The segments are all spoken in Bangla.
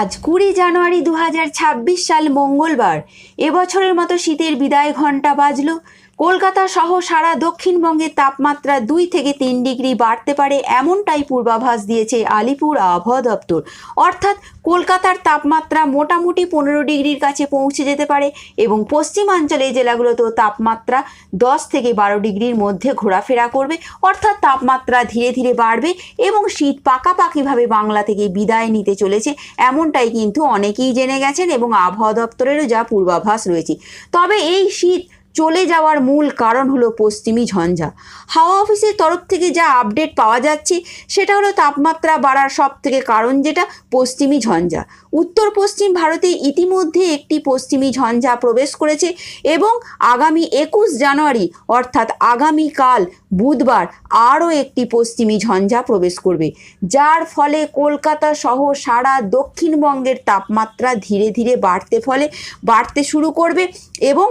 আজ কুড়ি জানুয়ারি দু হাজার ছাব্বিশ সাল মঙ্গলবার। এবছরের মতো শীতের বিদায় ঘণ্টা বাজলো। কলকাতা সহ সারা দক্ষিণবঙ্গের তাপমাত্রা দুই থেকে তিন ডিগ্রি বাড়তে পারে এমনটাই পূর্বাভাস দিয়েছে আলিপুর আবহাওয়া দপ্তর। অর্থাৎ কলকাতার তাপমাত্রা মোটামুটি পনেরো ডিগ্রির কাছে পৌঁছে যেতে পারে এবং পশ্চিমাঞ্চলের জেলাগুলোতেও তাপমাত্রা দশ থেকে বারো ডিগ্রির মধ্যে ঘোরাফেরা করবে। অর্থাৎ তাপমাত্রা ধীরে ধীরে বাড়বে এবং শীত পাকাপাকিভাবে বাংলা থেকে বিদায় নিতে চলেছে এমনটাই কিন্তু অনেকেই জেনে গেছেন এবং আবহাওয়া দপ্তরেরও যা পূর্বাভাস রয়েছে। তবে এই শীত চলে যাওয়ার মূল কারণ হলো পশ্চিমী ঝঞ্ঝা। হাওয়া অফিসের তরফ থেকে যা আপডেট পাওয়া যাচ্ছে, সেটা হলো তাপমাত্রা বাড়ার সব থেকে কারণ যেটা পশ্চিমী ঝঞ্ঝা। উত্তর পশ্চিম ভারতে ইতিমধ্যে একটি পশ্চিমী ঝঞ্ঝা প্রবেশ করেছে এবং আগামী একুশ জানুয়ারি, অর্থাৎ আগামীকাল বুধবার, আরও একটি পশ্চিমী ঝঞ্ঝা প্রবেশ করবে। যার ফলে কলকাতা সহ সারা দক্ষিণবঙ্গের তাপমাত্রা ধীরে ধীরে বাড়তে ফলে, বাড়তে শুরু করবে এবং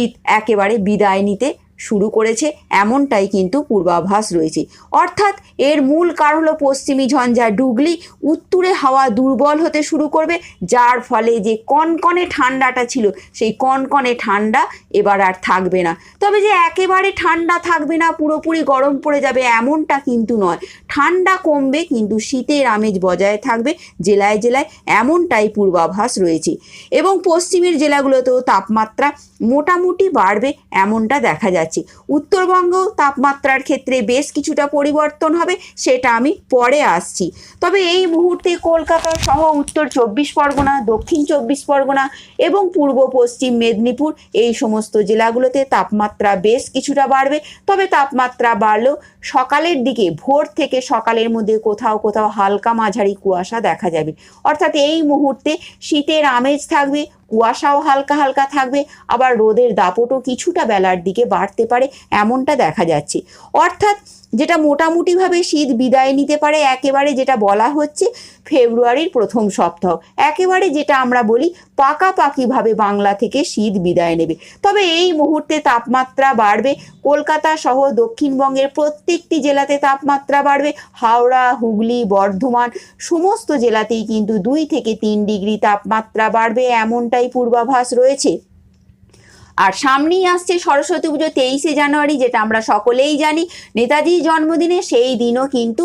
শীত একেবারে বিদায় নিতে শুরু করেছে, এমনটাই কিন্তু পূর্বাভাস রয়েছে। অর্থাৎ এর মূল কারণ হলো পশ্চিমী ঝঞ্ঝা ডুগলি উত্তুরে হাওয়া দুর্বল হতে শুরু করবে, যার ফলে যে কনকনে ঠান্ডাটা ছিল, সেই কনকনে ঠান্ডা এবার আর থাকবে না। তবে যে একেবারে ঠান্ডা থাকবে না, পুরোপুরি গরম পড়ে যাবে এমনটা কিন্তু নয়। ঠান্ডা কমবে, কিন্তু শীতের আমেজ বজায় থাকবে। জেলায় জেলায় এমনটাই পূর্বাভাস রয়েছে। এবং পশ্চিমের জেলাগুলোতেও তাপমাত্রা মোটামুটি বাড়বে এমনটা দেখা যাচ্ছে। উত্তরবঙ্গেও তাপমাত্রার ক্ষেত্রে বেশ কিছুটা পরিবর্তন হবে, সেটা আমি পরে আসছি। তবে এই মুহূর্তে কলকাতা সহ উত্তর চব্বিশ পরগনা, দক্ষিণ চব্বিশ পরগনা এবং পূর্ব পশ্চিম মেদিনীপুর, এই সমস্ত জেলাগুলোতে তাপমাত্রা বেশ কিছুটা বাড়বে। তবে তাপমাত্রা বাড়লেও সকালের দিকে ভোর থেকে সকালের মধ্যে কোথাও কোথাও হালকা মাঝারি কুয়াশা দেখা যাবে। অর্থাৎ এই মুহূর্তে শীতের আমেজ থাকবে কুয়াশাও হালকা হালকা থাকবে। আবার রোদের দাপটও কিছুটা বেলার দিকে বাড়তে পারে, এমনটা দেখা যাচ্ছে। অর্থাৎ যেটা মোটামুটিভাবে শীত বিদায় নিতে পারে, একেবারে যেটা বলা হচ্ছে ফেব্রুয়ারির প্রথম সপ্তাহ। একেবারে যেটা আমরা বলি পাকাপাকিভাবে বাংলা থেকে শীত বিদায় নেবে। তবে এই মুহূর্তে তাপমাত্রা বাড়বে। কলকাতা সহ দক্ষিণবঙ্গের প্রত্যেকটি জেলাতে তাপমাত্রা বাড়বে। হাওড়া, হুগলি, বর্ধমান, সমস্ত জেলাতেই কিন্তু দুই থেকে তিন ডিগ্রি তাপমাত্রা বাড়বে এমনটাই পূর্বাভাস রয়েছে। আর সামনেই আসছে সরস্বতী পুজো, তেইশে জানুয়ারি, যেটা আমরা সকলেই জানি। নেতাজির জন্মদিনে সেই দিনও কিন্তু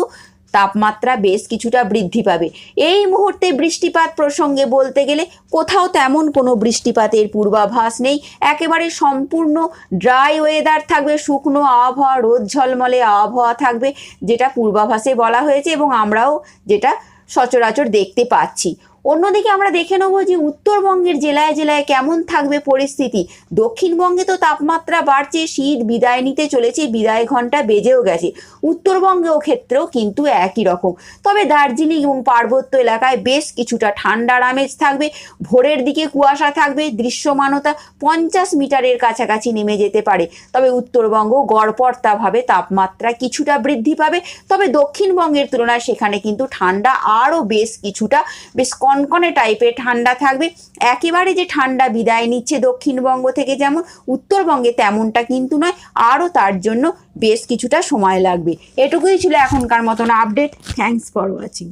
তাপমাত্রা বেশ কিছুটা বৃদ্ধি পাবে। এই মুহূর্তে বৃষ্টিপাত প্রসঙ্গে বলতে গেলে কোথাও তেমন কোনো বৃষ্টিপাতের পূর্বাভাস নেই। একেবারে সম্পূর্ণ ড্রাই ওয়েদার থাকবে, শুকনো আবহাওয়া, রোদ ঝলমলে আবহাওয়া থাকবে, যেটা পূর্বাভাসে বলা হয়েছে এবং আমরাও যেটা সচরাচর দেখতে পাচ্ছি। অন্যদিকে আমরা দেখে নেব যে উত্তরবঙ্গের জেলায় জেলায় কেমন থাকবে পরিস্থিতি। দক্ষিণবঙ্গে তো তাপমাত্রা বাড়ছে, শীত বিদায় নিতে চলেছে, বিদায় ঘণ্টা বেজেও গেছে। উত্তরবঙ্গেও ক্ষেত্রেও কিন্তু একই রকম। তবে দার্জিলিং এবং পার্বত্য এলাকায় বেশ কিছুটা ঠান্ডার আমেজ থাকবে, ভোরের দিকে কুয়াশা থাকবে, দৃশ্যমানতা পঞ্চাশ মিটারের কাছাকাছি নেমে যেতে পারে। তবে উত্তরবঙ্গ গড়পড়তাভাবে তাপমাত্রা কিছুটা বৃদ্ধি পাবে। তবে দক্ষিণবঙ্গের তুলনায় সেখানে কিন্তু ঠান্ডা আরও বেশ কিছুটা, বেশ কনকনে টাইপের ঠান্ডা থাকবে। একেবারে যে ঠান্ডা বিদায় নিচ্ছে দক্ষিণবঙ্গ থেকে যেমন, উত্তরবঙ্গে তেমনটা কিন্তু নয়, আরও তার জন্য বেশ কিছুটা সময় লাগবে। এটুকুই ছিল এখনকার মতন আপডেট থ্যাংকস ফর ওয়াচিং